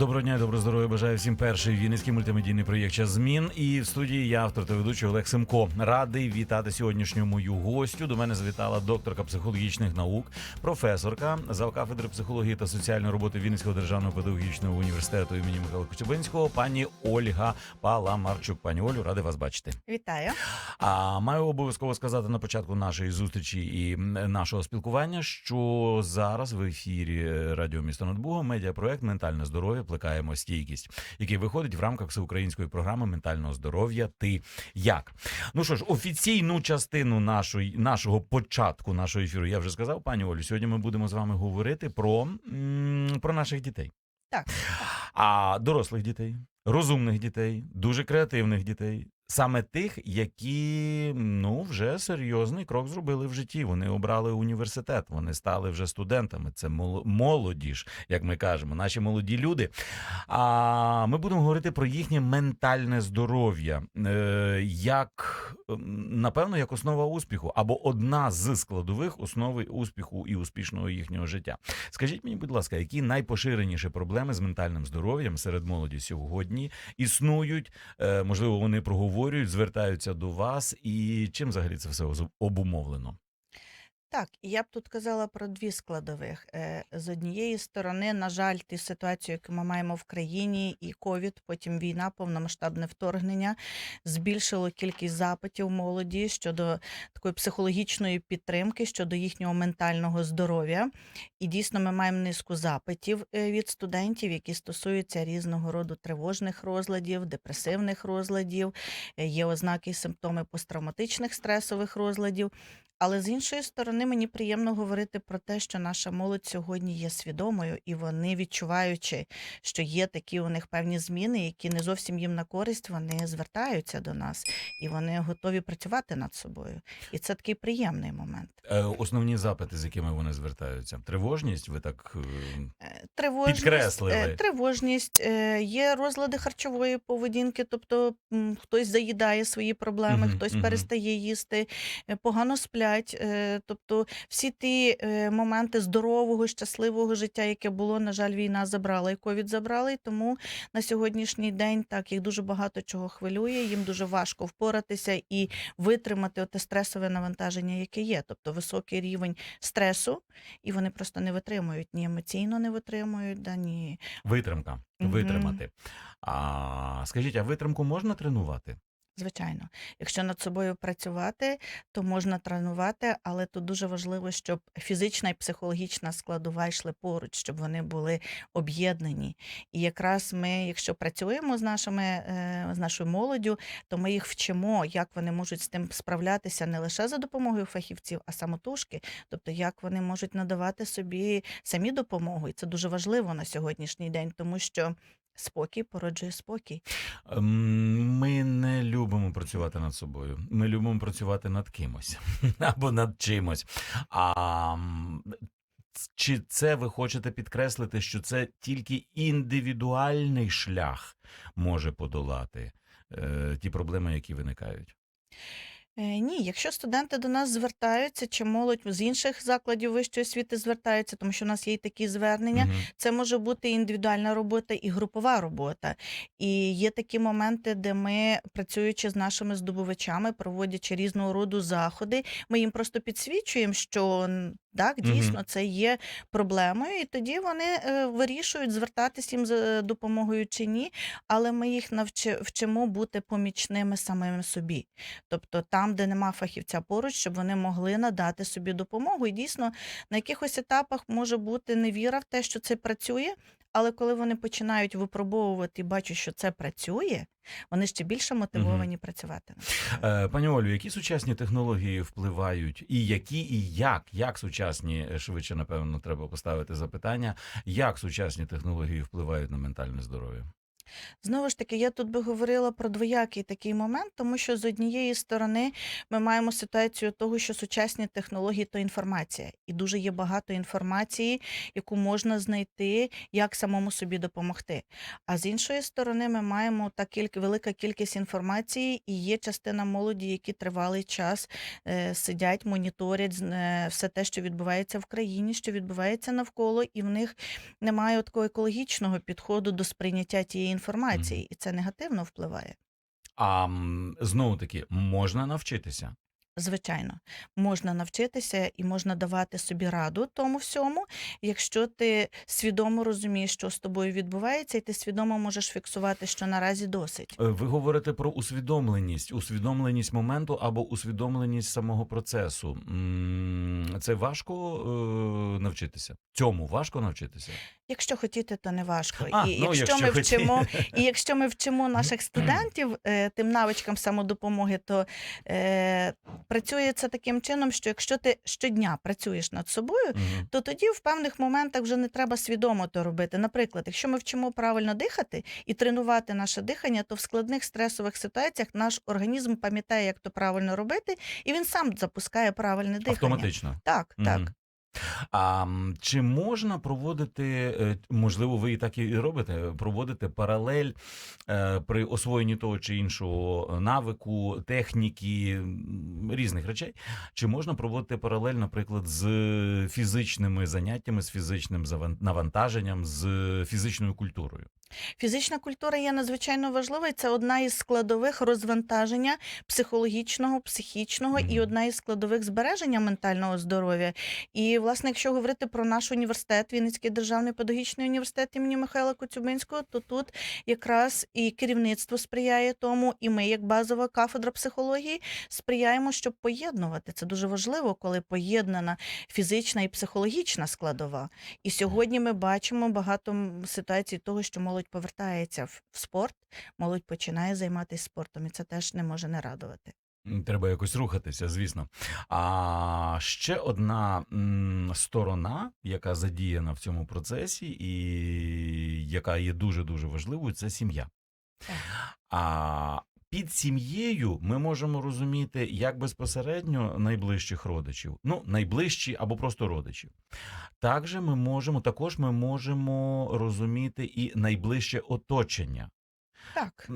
Доброго дня, доброго здоров'я. Бажаю всім перший вінницький мультимедійний проєкт «Час змін. І в студії я автор та ведучий Олег Семко. Радий вітати сьогоднішню мою гостю. До мене завітала докторка психологічних наук, професорка завкафедри психології та соціальної роботи Вінницького державного педагогічного університету імені Михайла Коцюбинського, пані Ольга Паламарчук. Пані Олю, радий вас бачити. Вітаю. А маю обов'язково сказати на початку нашої зустрічі і нашого спілкування, що зараз в ефірі Радіо Місто над Богом медіапроект Ментальне здоров'я плекаємо стійкість, який виходить в рамках всеукраїнської програми ментального здоров'я. Ти як? Ну що ж, офіційну частину нашої нашого початку нашого ефіру я вже сказав, пані Олю. Сьогодні ми будемо з вами говорити про, про наших дітей. Так. А дорослих дітей, розумних дітей, дуже креативних дітей. Саме тих, які ну вже серйозний крок зробили в житті. Вони обрали університет, вони стали вже студентами. Це мол- молодіж, як ми кажемо, наші молоді люди. А ми будемо говорити про їхнє ментальне здоров'я, е, як напевно, як основа успіху, або одна з складових основи успіху і успішного їхнього життя. Скажіть мені, будь ласка, які найпоширеніші проблеми з ментальним здоров'ям серед молоді сьогодні існують? Е, можливо, вони проговорюють, звертаються до вас, і чим взагалі це все обумовлено? Так, і я б тут казала про дві складових. Е, З однієї сторони, на жаль, ті ситуацію, яку ми маємо в країні, і ковід, потім війна, повномасштабне вторгнення, збільшило кількість запитів молоді щодо такої психологічної підтримки, щодо їхнього ментального здоров'я. І дійсно, ми маємо низку запитів е, від студентів, які стосуються різного роду тривожних розладів, депресивних розладів, е, є ознаки і симптоми посттравматичних стресових розладів. Але з іншої сторони, мені приємно говорити про те, що наша молодь сьогодні є свідомою, і вони, відчуваючи, що є такі у них певні зміни, які не зовсім їм на користь, вони звертаються до нас і вони готові працювати над собою. І це такий приємний момент. Е, основні запити, з якими вони звертаються, тривожність. Ви так е, Е, Тривожність, Підкреслили. тривожність, є розлади харчової поведінки, тобто хтось заїдає свої проблеми, хтось перестає їсти, погано сплять. е, Тобто всі ті е, моменти здорового, щасливого життя, яке було, на жаль, війна забрала і ковід забрала. І тому на сьогоднішній день так їх дуже багато чого хвилює. Їм дуже важко впоратися і витримати те стресове навантаження, яке є, тобто високий рівень стресу, і вони просто не витримують ні емоційно не витримують, да, ні витримка, витримати. А скажіть, а витримку можна тренувати? Звичайно, якщо над собою працювати, то можна тренувати, але тут дуже важливо, щоб фізична і психологічна складова йшли поруч, щоб вони були об'єднані. І якраз ми, якщо працюємо з нашими е, з нашою молоддю, то ми їх вчимо, як вони можуть з тим справлятися не лише за допомогою фахівців, а самотужки, тобто як вони можуть надавати собі самі допомогу. І це дуже важливо на сьогоднішній день, тому що спокій породжує спокій. Ем, Ми не любимо працювати над собою. Ми любимо працювати над кимось або над чимось. А чи це ви хочете підкреслити, що це тільки індивідуальний шлях може подолати е, ті проблеми, які виникають? Е, Ні, якщо студенти до нас звертаються, чи молодь з інших закладів вищої освіти звертаються, тому що у нас є і такі звернення, Угу. це може бути індивідуальна робота і групова робота. І є такі моменти, де ми, працюючи з нашими здобувачами, проводячи різного роду заходи, ми їм просто підсвічуємо, що так, дійсно, це є проблемою, і тоді вони е, вирішують звертатись їм за допомогою чи ні, але ми їх навчи, вчимо бути помічними самим собі. Тобто там, де нема фахівця поруч, щоб вони могли надати собі допомогу. І дійсно на якихось етапах може бути невіра в те, що це працює. Але коли вони починають випробовувати і бачать, що це працює, вони ще більше мотивовані працювати. над. Е, Пані Олю, які сучасні технології впливають, і які, і як? Як сучасні, е, швидше, напевно, треба поставити запитання, як сучасні технології впливають на ментальне здоров'я? Знову ж таки, я тут би говорила про двоякий такий момент, тому що з однієї сторони ми маємо ситуацію того, що сучасні технології то інформація, і дуже є багато інформації, яку можна знайти, як самому собі допомогти. А з іншої сторони, ми маємо та кілька велика кількість інформації, і є частина молоді, які тривалий час е, сидять, моніторять е, все те, що відбувається в країні, що відбувається навколо, і в них немає такого екологічного підходу до сприйняття тієї інформації, Мгм. і це негативно впливає. А знову таки можна навчитися. Звичайно, можна навчитися і можна давати собі раду тому всьому, якщо ти свідомо розумієш, що з тобою відбувається, і ти свідомо можеш фіксувати, що наразі досить. Е, Ви говорите про усвідомленість, усвідомленість моменту або усвідомленість самого процесу. М, Це важко е, навчитися. Цьому важко навчитися. Якщо хотіти, то не важко. А, і ну, якщо, якщо ми хоті- вчимо, і якщо ми вчимо наших студентів е, тим навичкам самодопомоги, то е, працює це таким чином, що якщо ти щодня працюєш над собою, Мгм. то тоді в певних моментах вже не треба свідомо то робити. Наприклад, якщо ми вчимо правильно дихати і тренувати наше дихання, то в складних стресових ситуаціях наш організм пам'ятає, як то правильно робити, і він сам запускає правильне дихання. Автоматично. Так, так. А чи можна проводити, е, можливо, ви і так і робите, проводити паралель е, при освоєнні того чи іншого навику, техніки, різних речей? Чи можна проводити паралель, наприклад, з фізичними заняттями, з фізичним навантаженням, з фізичною культурою? Фізична культура є надзвичайно важлива, і це одна із складових розвантаження психологічного, психічного і одна із складових збереження ментального здоров'я. І, власне, якщо говорити про наш університет, Вінницький державний педагогічний університет імені Михайла Коцюбинського, то тут якраз і керівництво сприяє тому, і ми, як базова кафедра психології, сприяємо, щоб поєднувати. Це дуже важливо, коли поєднана фізична і психологічна складова. І сьогодні ми бачимо багато ситуацій того, що молодь повертається в в спорт, молодь починає займатися спортом, і це теж не може не радувати. Треба якось рухатися, звісно. А ще одна сторона, яка задіяна в цьому процесі, і яка є дуже дуже важливою, це сім'я. А під сім'єю ми можемо розуміти як безпосередньо найближчих родичів, ну найближчі або просто родичів. Також ми можемо, також ми можемо розуміти і найближче оточення. Так.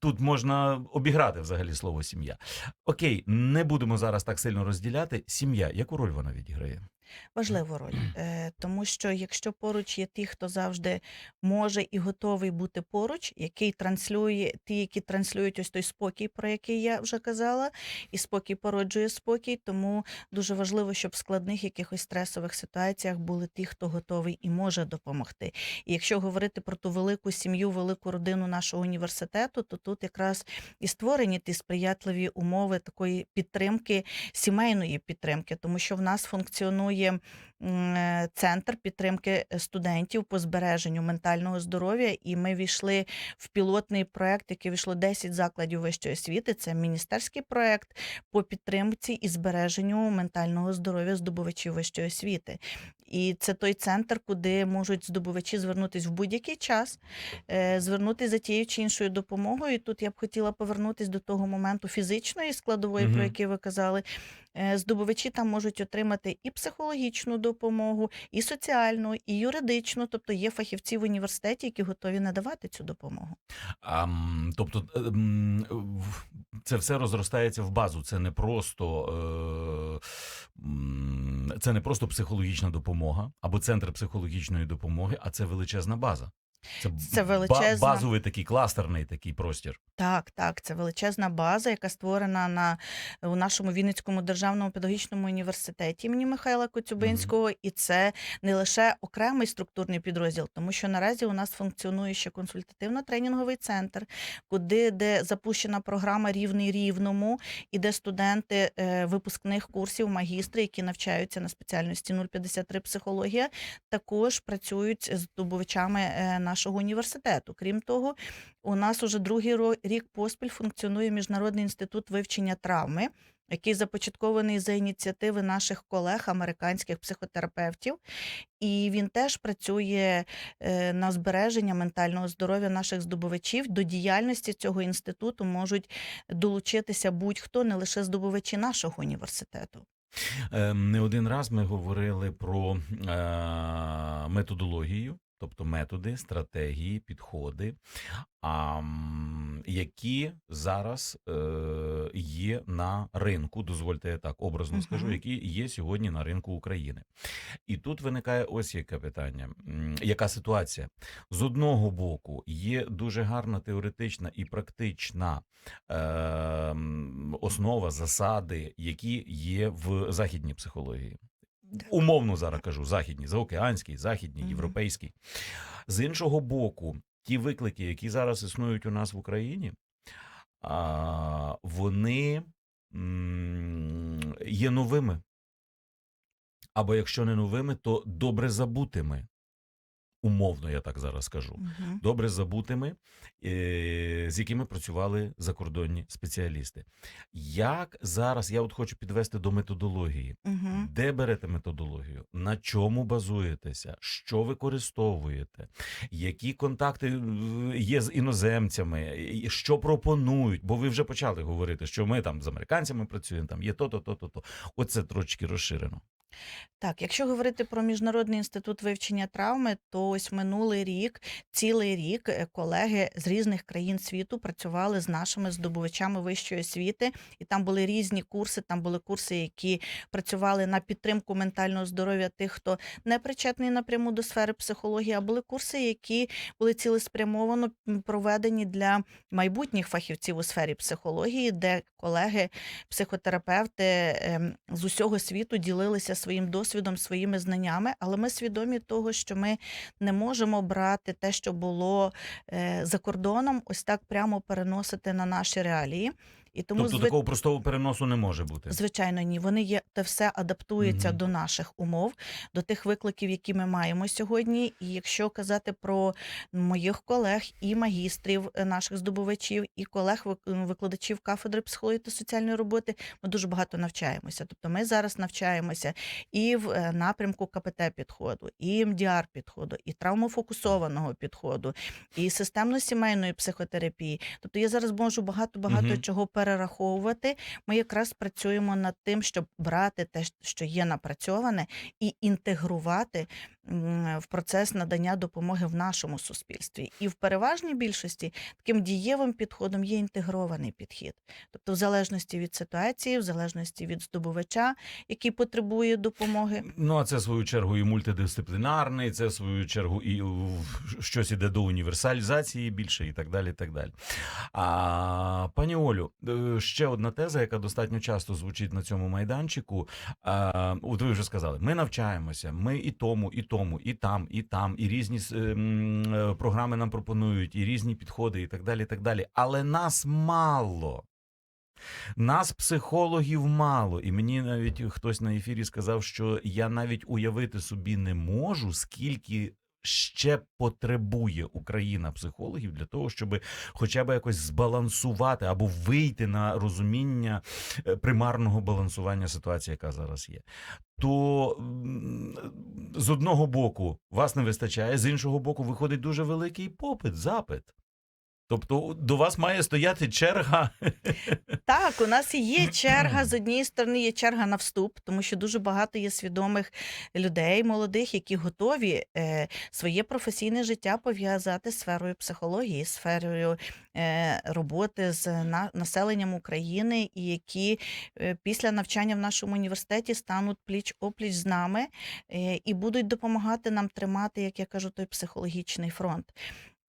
Тут можна обіграти взагалі слово сім'я. Окей, не будемо зараз так сильно розділяти. Сім'я, яку роль вона відіграє? Важливу роль, е, тому що якщо поруч є ті, хто завжди може і готовий бути поруч, який транслює ті, які транслюють ось той спокій, про який я вже казала, і спокій породжує спокій, тому дуже важливо, щоб в складних якихось стресових ситуаціях були ті, хто готовий і може допомогти. І якщо говорити про ту велику сім'ю, велику родину нашого університету, то тут якраз і створені ті сприятливі умови такої підтримки, сімейної підтримки, тому що в нас функціонує е, центр підтримки е, студентів по збереженню ментального здоров'я, і ми війшли в пілотний проект, який війшло 10 закладів вищої освіти. Це міністерський проект по підтримці і збереженню ментального здоров'я здобувачів вищої освіти. І це той центр, куди можуть здобувачі звернутися в будь-який час, е, звернутися за тією чи іншою допомогою. І тут я б хотіла повернутися до того моменту фізичної складової, Мгм. про який ви казали. Е, Здобувачі там можуть отримати і психологічну допомогу, і соціальну, і юридичну. Тобто є фахівці в університеті, які готові надавати цю допомогу. А, тобто е, це все розростається в базу. Це не просто е, це не просто психологічна допомога або центр психологічної допомоги, а це величезна база. Це, Це величезна- базовий такий кластерний такий простір. Так, так, це величезна база, яка створена на у нашому Вінницькому державному педагогічному університеті імені Михайла Коцюбинського, і це не лише окремий структурний підрозділ, тому що наразі у нас функціонує ще консультативно-тренінговий центр, куди де запущена програма рівний рівному, і де студенти е, випускних курсів, магістри, які навчаються на спеціальності 053 психологія, також працюють з здобувачами е, нашого університету. Крім того, у нас уже другий рік поспіль функціонує Міжнародний інститут вивчення травми. який започаткований за ініціативи наших колег, американських психотерапевтів, і він теж працює е, на збереження ментального здоров'я наших здобувачів. До діяльності цього інституту можуть долучитися будь-хто, не лише здобувачі нашого університету. Е, Не один раз ми говорили про е, методологію, тобто методи, стратегії, підходи, а, які зараз е, є на ринку. Дозвольте я так образно скажу, які є сьогодні на ринку України. І тут виникає ось яке питання: яка ситуація? З одного боку, є дуже гарна теоретична і практична е, основа, засади, які є в західній психології. Умовно зараз кажу, західні, заокеанській, західній, Мгм. європейській. З іншого боку, ті виклики, які зараз існують у нас в Україні, а, вони є новими. Або якщо не новими, то добре забутими. Умовно, я так зараз скажу Мгм. добре забутими, е, з якими працювали закордонні спеціалісти. Як зараз я от хочу підвести до методології. Мгм. Де берете методологію? На чому базуєтеся? Що використовуєте? Які контакти е, є з іноземцями? Що пропонують? Бо ви вже почали говорити, що ми там з американцями працюємо, там є то-то, то-то, то. Оце трошки розширено. Так, якщо говорити про міжнародний інститут вивчення травми, то ось минулий рік, цілий рік, е, колеги з різних країн світу працювали з нашими здобувачами вищої освіти, і там були різні курси. Там були курси, які працювали на підтримку ментального здоров'я тих, хто не причетний напряму до сфери психології, а були курси, які були цілеспрямовано проведені для майбутніх фахівців у сфері психології, де колеги, психотерапевти ем, з усього світу ділилися своїм досвідом, своїми знаннями, але ми свідомі того, що ми не можемо брати те, що було е, за кордоном, ось так прямо переносити на наші реалії. І тому тобто зви- такого простого переносу не може бути. Звичайно, ні. Вони є, те все адаптується Мгм. до наших умов, до тих викликів, які ми маємо сьогодні. І якщо казати про моїх колег і магістрів е, наших здобувачів, і колег вик- викладачів кафедри психології та соціальної роботи, ми дуже багато навчаємося. Тобто ми зараз навчаємося і в е, напрямку КПТ підходу, і МДР підходу, і травмофокусованого підходу, і системно-сімейної психотерапії. Тобто я зараз можу багато багато Мгм. чого перераховувати. Ми якраз працюємо над тим, щоб брати те, що є напрацьоване, і інтегрувати в процес надання допомоги в нашому суспільстві. І в переважній більшості таким дієвим підходом є інтегрований підхід. Тобто, в залежності від ситуації, в залежності від здобувача, який потребує допомоги. Ну, а це в свою чергу і мультидисциплінарний, це в свою чергу і щось іде до універсалізації більше, і так далі. І так далі. А, пані Олю, е, ще одна теза, яка достатньо часто звучить на цьому майданчику. А, от ви вже сказали, ми навчаємося, ми і тому, і тому, і там, і там, і різні ем, е, програми нам пропонують, і різні підходи, і так далі. і так далі. Але нас мало. Нас, психологів, мало, і мені навіть хтось на ефірі сказав, що я навіть уявити собі не можу, скільки ще потребує Україна психологів для того, щоб хоча б якось збалансувати або вийти на розуміння е, примарного балансування ситуації, яка зараз є. То з одного боку вас не вистачає, з іншого боку, виходить дуже великий попит, запит. Тобто до вас має стояти черга Так, у нас є черга. З однієї сторони є черга на вступ, тому що дуже багато є свідомих людей, молодих, які готові е, своє професійне життя пов'язати з сферою психології, сферою е, роботи з на, населенням України, і які е, після навчання в нашому університеті стануть пліч опліч з нами е, і будуть допомагати нам тримати, як я кажу, той психологічний фронт.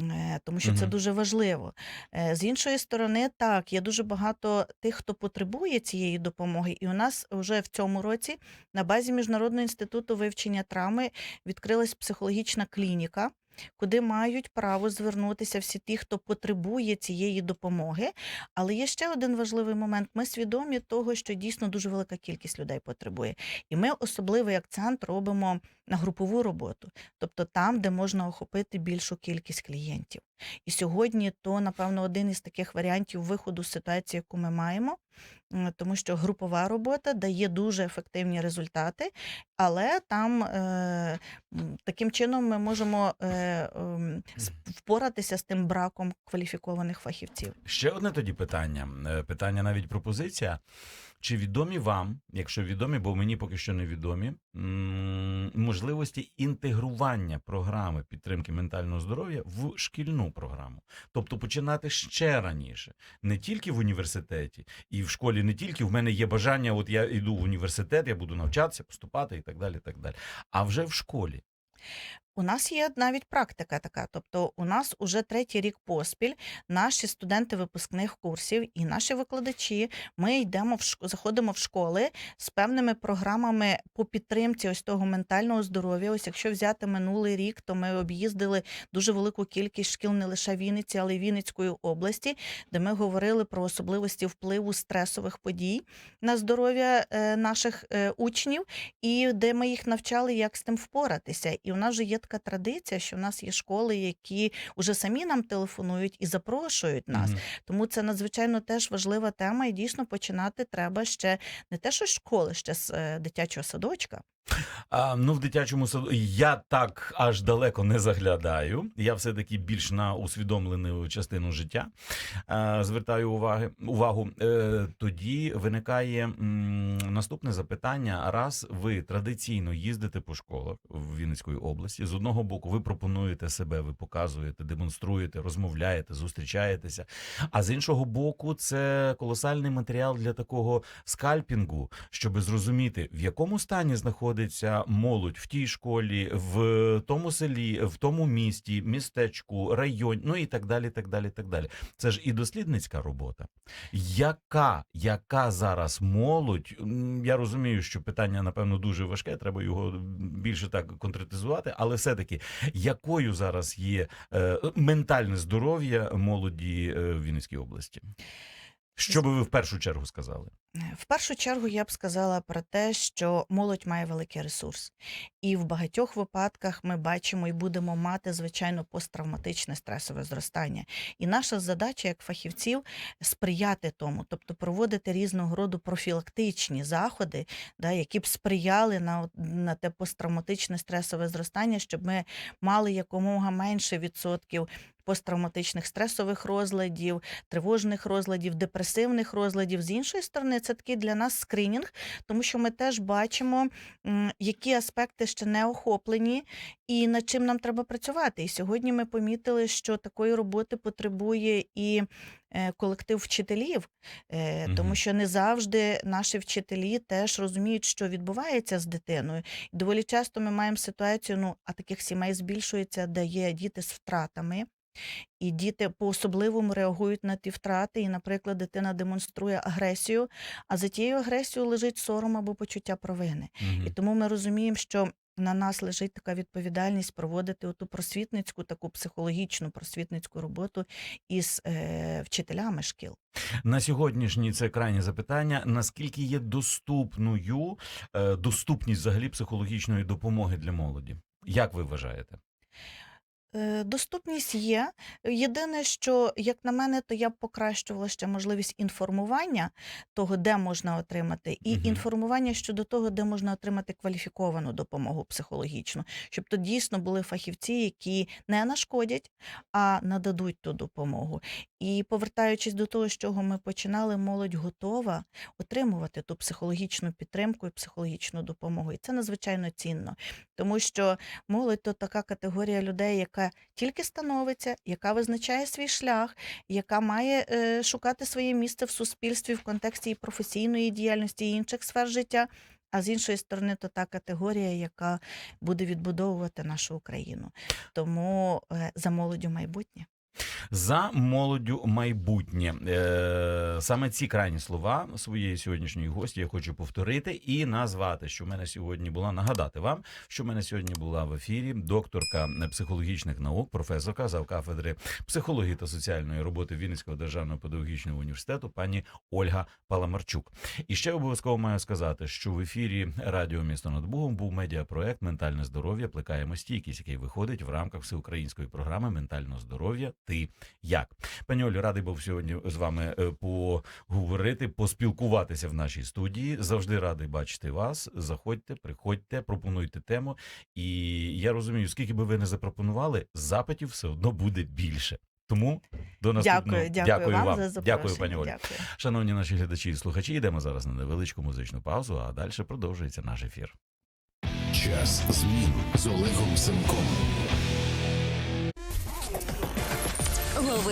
Е, Тому що це дуже важливо. Е, З іншої сторони, так, є дуже багато тих, хто потребує цієї допомоги. І у нас вже в цьому році на базі Міжнародного інституту вивчення травми відкрилась психологічна клініка, куди мають право звернутися всі ті, хто потребує цієї допомоги. Але є ще один важливий момент: ми свідомі того, що дійсно дуже велика кількість людей потребує. І ми особливий акцент робимо на групову роботу, тобто там, де можна охопити більшу кількість клієнтів. І сьогодні то, напевно, один із таких варіантів виходу з ситуації, яку ми маємо, тому що групова робота дає дуже ефективні результати, але там е, таким чином ми можемо е, ем, впоратися з тим браком кваліфікованих фахівців. Ще одне тоді питання. Е, Питання навіть пропозиція. Чи відомі вам, якщо відомі, бо мені поки що не відомі, можливості інтегрування програми підтримки ментального здоров'я в шкільну програму? Тобто починати ще раніше, не тільки в університеті, і в школі не тільки в мене є бажання, от я йду в університет, я буду навчатися, поступати і так далі. так далі. А вже в школі. У нас є навіть практика така. Тобто, у нас уже третій рік поспіль наші студенти випускних курсів і наші викладачі. Ми йдемо в шк- заходимо в школи з певними програмами по підтримці ось того ментального здоров'я. Ось якщо взяти минулий рік, то ми об'їздили дуже велику кількість шкіл не лише Вінниці, але й Вінницької області, де ми говорили про особливості впливу стресових подій на здоров'я е, наших е, учнів, і де ми їх навчали, як з тим впоратися. І у нас вже є така традиція, що в нас є школи, які вже самі нам телефонують і запрошують нас. Мгм. Тому це надзвичайно теж важлива тема, і дійсно починати треба ще не те, що з школи, ще з е, дитячого садочка. А, ну, в дитячому саду я так аж далеко не заглядаю. Я все-таки більш на усвідомлену частину життя а, звертаю уваги, увагу. Е, тоді виникає м, наступне запитання. Раз ви традиційно їздите по школах в Вінницької області, з одного боку, ви пропонуєте себе, ви показуєте, демонструєте, розмовляєте, зустрічаєтеся. А з іншого боку, це колосальний матеріал для такого скальпінгу, щоб зрозуміти, в якому стані знаходиться молодь в тій школі, в тому селі, в тому місті, містечку, районі, ну і так далі. так далі, так далі. Це ж і дослідницька робота. Яка, яка зараз молодь? Я розумію, що питання, напевно, дуже важке, треба його більше так конкретизувати, але все-таки якою зараз є е, ментальне здоров'я молоді е, в Вінницькій області? Що би ви в першу чергу сказали? В першу чергу я б сказала про те, що молодь має великий ресурс, і в багатьох випадках ми бачимо і будемо мати звичайно посттравматичне стресове зростання. І наша задача як фахівців сприяти тому, тобто проводити різного роду профілактичні заходи, да, які б сприяли на, на те посттравматичне стресове зростання, щоб ми мали якомога менше відсотків посттравматичних стресових розладів, тривожних розладів, депресивних розладів. З іншої сторони, це такий для нас скринінг, тому що ми теж бачимо, які аспекти ще не охоплені і над чим нам треба працювати. І сьогодні ми помітили, що такої роботи потребує і е, колектив вчителів, е, тому що не завжди наші вчителі теж розуміють, що відбувається з дитиною. І доволі часто ми маємо ситуацію, ну а таких сімей збільшується, де є діти з втратами. І діти по-особливому реагують на ті втрати. І, наприклад, дитина демонструє агресію, а за тією агресією лежить сором або почуття провини. І тому ми розуміємо, що на нас лежить така відповідальність проводити оту просвітницьку, таку психологічну просвітницьку роботу із е, вчителями шкіл. На сьогоднішній це крайнє запитання. Наскільки є доступною е, доступність взагалі психологічної допомоги для молоді? Як ви вважаєте? Е, Доступність є. Єдине, що, як на мене, то я б покращувала ще можливість інформування того, де можна отримати, і Мгм. інформування щодо того, де можна отримати кваліфіковану допомогу психологічну, щоб то дійсно були фахівці, які не нашкодять, а нададуть ту допомогу. І повертаючись до того, з чого ми починали, молодь готова отримувати ту психологічну підтримку і психологічну допомогу. І це надзвичайно цінно, тому що молодь то така категорія людей, яка тільки становиться, яка визначає свій шлях, яка має е, шукати своє місце в суспільстві в контексті і професійної діяльності і інших сфер життя. А з іншої сторони, то та категорія, яка буде відбудовувати нашу Україну. Тому е, за молоддю майбутнє. За молоддю майбутнє. Е, саме ці крайні слова своєї сьогоднішньої гості я хочу повторити і назвати, що в мене сьогодні була нагадати вам, що в мене сьогодні була в ефірі докторка психологічних наук, професорка завкафедри психології та соціальної роботи Вінницького державного педагогічного університету, пані Ольга Паламарчук. І ще обов'язково маю сказати, що в ефірі радіо місто над Богом був медіапроект Ментальне здоров'я. Плекаємо стійкість, який виходить в рамках всеукраїнської програми Ментального здоров'я. Ти як пані Олю, радий був сьогодні з вами е, поговорити, поспілкуватися в нашій студії. Завжди радий бачити вас. Заходьте, приходьте, пропонуйте тему. І я розумію, скільки би ви не запропонували, запитів все одно буде більше. Тому до наступного Дякую, дякую, вам, за запрошення. Дякую, пані Олі. Дякую. Шановні наші глядачі і слухачі, йдемо зараз на невеличку музичну паузу, а далі продовжується наш ефір. Час змін з Олегом Семком.